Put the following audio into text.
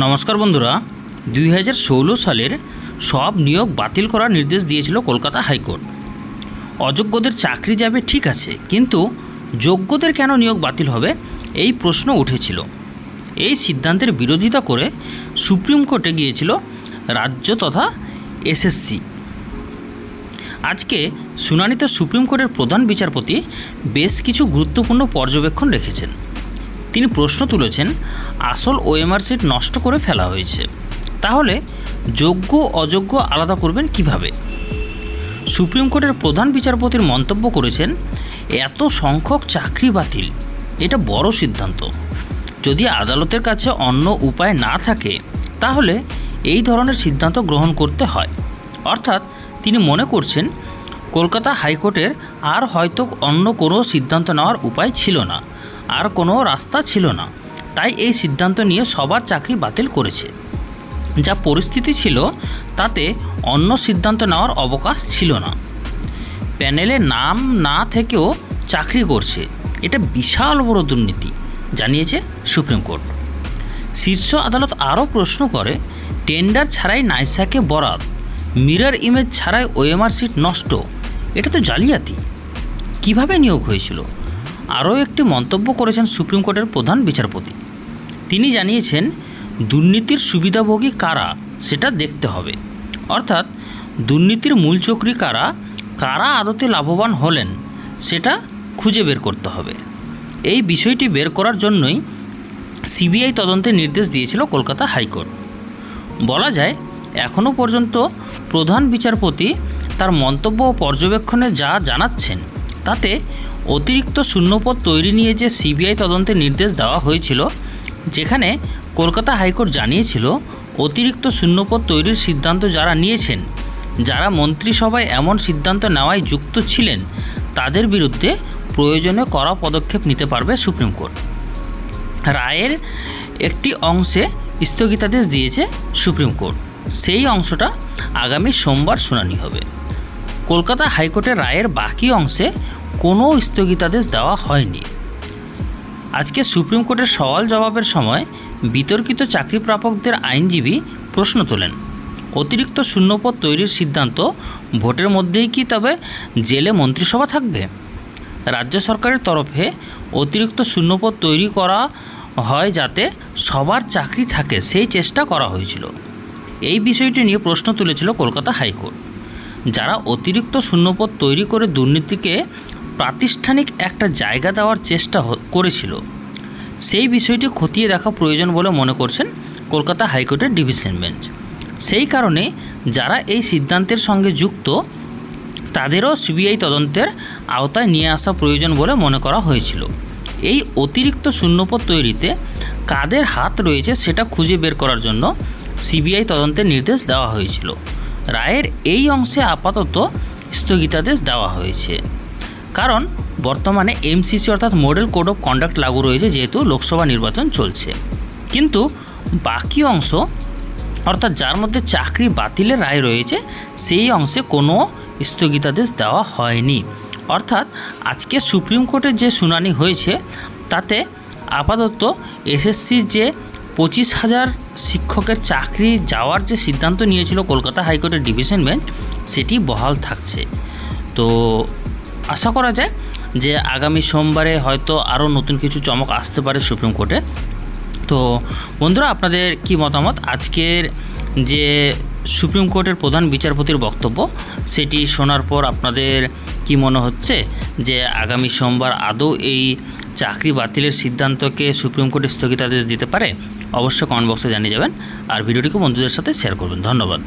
নমস্কার বন্ধুরা, দুই হাজার ষোলো সালের সব নিয়োগ বাতিল করার নির্দেশ দিয়েছিল কলকাতা হাইকোর্ট। অযোগ্যদের চাকরি যাবে ঠিক আছে, কিন্তু যোগ্যদের কেন নিয়োগ বাতিল হবে এই প্রশ্ন উঠেছিল। এই সিদ্ধান্তের বিরোধিতা করে সুপ্রিম কোর্টে গিয়েছিল রাজ্য তথা এসএসসি আজকে শুনানিতে সুপ্রিম কোর্টের প্রধান বিচারপতি বেশ কিছু গুরুত্বপূর্ণ পর্যবেক্ষণ রেখেছেন। তিনি প্রশ্ন তুলেছেন, আসল ওএমআর সিট নষ্ট করে ফেলা হয়েছে। তাহলে যোগ্য, অযোগ্য আলাদা করবেন কীভাবে? সুপ্রিম কোর্টের প্রধান বিচারপতির মন্তব্য করেছেন, এত সংখ্যক চাকরি বাতিল, এটা বড় সিদ্ধান্ত। যদি আদালতের কাছে অন্য উপায় না থাকে, তাহলে এই ধরনের সিদ্ধান্ত গ্রহণ করতে হয়। অর্থাৎ তিনি মনে করছেন, কলকাতা হাইকোর্টের আর হয়তো অন্য কোনো সিদ্ধান্ত নেওয়ার উপায় ছিল না। আর কোনো রাস্তা ছিল না। তাই এই সিদ্ধান্ত নিয়ে সবার চাকরি বাতিল করেছে। যা পরিস্থিতি ছিল, তাতে অন্য সিদ্ধান্ত নেওয়ার অবকাশ ছিল না। প্যানেলে নাম না থেকেও চাকরি করছে। এটা বিশাল বড় দুর্নীতি, জানিয়েছে সুপ্রিম কোর্ট। শীর্ষ আদালত আরও প্রশ্ন করে, টেন্ডার ছাড়াই নাইসাকে বরাত, মিরর ইমেজ ছাড়াই ওএমআর সিট নষ্ট। এটা তো জালিয়াতি। কীভাবে নিয়োগ হয়েছিল? আরও একটি মন্তব্য করেছেন সুপ্রিম কোর্টের প্রধান বিচারপতি। তিনি জানিয়েছেন, দুর্নীতির সুবিধাভোগী কারা, সেটা দেখতে হবে। অর্থাৎ, দুর্নীতির মূল চক্রী কারা কারা আদতে লাভবান হলেন, সেটা খুঁজে বের করতে হবে। এই বিষয়টি বের করার জন্যই সিবিআই তদন্তের নির্দেশ দিয়েছিল কলকাতা হাইকোর্ট। বলা যায়, এখনও পর্যন্ত প্রধান বিচারপতি তার মন্তব্য ও পর্যবেক্ষণে যা জানাচ্ছেন তাতে অতিরিক্ত শূন্যপদ তৈরি নিয়ে যে সিবিআই তদন্তের নির্দেশ দেওয়া হয়েছিল, যেখানে কলকাতা হাইকোর্ট জানিয়েছিল অতিরিক্ত শূন্যপদ তৈরির সিদ্ধান্ত যারা নিয়েছেন, যারা মন্ত্রিসভায় এমন সিদ্ধান্ত নেওয়ায় যুক্ত ছিলেন, তাদের বিরুদ্ধে প্রয়োজনে কড়া পদক্ষেপ নিতে পারবে সুপ্রিম কোর্ট। রায়ের একটি অংশে স্থগিতাদেশ দিয়েছে সুপ্রিম কোর্ট। সেই অংশটা আগামী সোমবার শুনানি হবে। কলকাতা হাইকোর্টের রায়ের বাকি অংশে কোনো স্থগিতাদেশ দেওয়া হয়নি। আজকে সুপ্রিম কোর্টের সওয়াল জবাবের সময় বিতর্কিত চাকরি প্রাপকদের আইনজীবী প্রশ্ন তোলেন। অতিরিক্ত শূন্যপদ তৈরির সিদ্ধান্ত ভোটের মধ্যেই কি তবে জেলে মন্ত্রিসভা থাকবে? রাজ্য সরকারের তরফে অতিরিক্ত শূন্যপদ তৈরি করা হয় যাতে সবার চাকরি থাকে সেই চেষ্টা করা হয়েছিল। এই বিষয়টি নিয়ে প্রশ্ন তুলেছিল কলকাতা হাইকোর্ট। যারা অতিরিক্ত শূন্যপদ তৈরি করে দুর্নীতিকে প্রাতিষ্ঠানিক একটা জায়গা দেওয়ার চেষ্টা করেছিল। সেই বিষয়টি খতিয়ে দেখা প্রয়োজন বলে মনে করছেন কলকাতা হাইকোর্টের ডিভিশন বেঞ্চ। সেই কারণে যারা এই সিদ্ধান্তের সঙ্গে যুক্ত, তাদেরও সিবিআই তদন্তের আওতায় নিয়ে আসা প্রয়োজন বলে মনে করা হয়েছিল। এই অতিরিক্ত শূন্যপদ তৈরিতে কাদের হাত রয়েছে সেটা খুঁজে বের করার জন্য সিবিআই তদন্তের নির্দেশ দেওয়া হয়েছিল। রায়ের এই অংশে আপাতত স্থগিতাদেশ দেওয়া হয়েছে। কারণ বর্তমানে এমসিসি অর্থাৎ মডেল কোড অফ কন্ডাক্ট লাগু রয়েছে যেহেতু লোকসভা নির্বাচন চলছে। কিন্তু বাকি অংশ, অর্থাৎ যার মধ্যে চাকরি বাতিলের রায় রয়েছে, সেই অংশে কোনো স্থগিতাদেশ দেওয়া হয়নি। অর্থাৎ আজকে সুপ্রিম কোর্টের যে শুনানি হয়েছে, তাতে আপাতত এসএসসির যে পঁচিশ হাজার শিক্ষকের চাকরি যাওয়ার যে সিদ্ধান্ত নিয়েছিল কলকাতা হাইকোর্টের ডিভিশন বেঞ্চ, সেটি বহাল থাকছে। তো আশা করা যায় যে আগামী সোমবারে হয়তো আরও নতুন কিছু চমক আসতে পারে সুপ্রিম কোর্টে। তো বন্ধুরা, আপনাদের কি মতামত? আজকের যে সুপ্রিম কোর্টের প্রধান বিচারপতির বক্তব্য, সেটি শোনার পর আপনাদের কি মনে হচ্ছে যে আগামী সোমবার আদৌ এই চাকরি বাতিলের সিদ্ধান্তকে সুপ্রিম কোর্টে স্থগিতাদেশ দিতে পারে অবশ্যই কমেন্ট বক্সে জানিয়ে যাবেন। আর ভিডিওটিকে বন্ধুদের সাথে শেয়ার করবেন। ধন্যবাদ।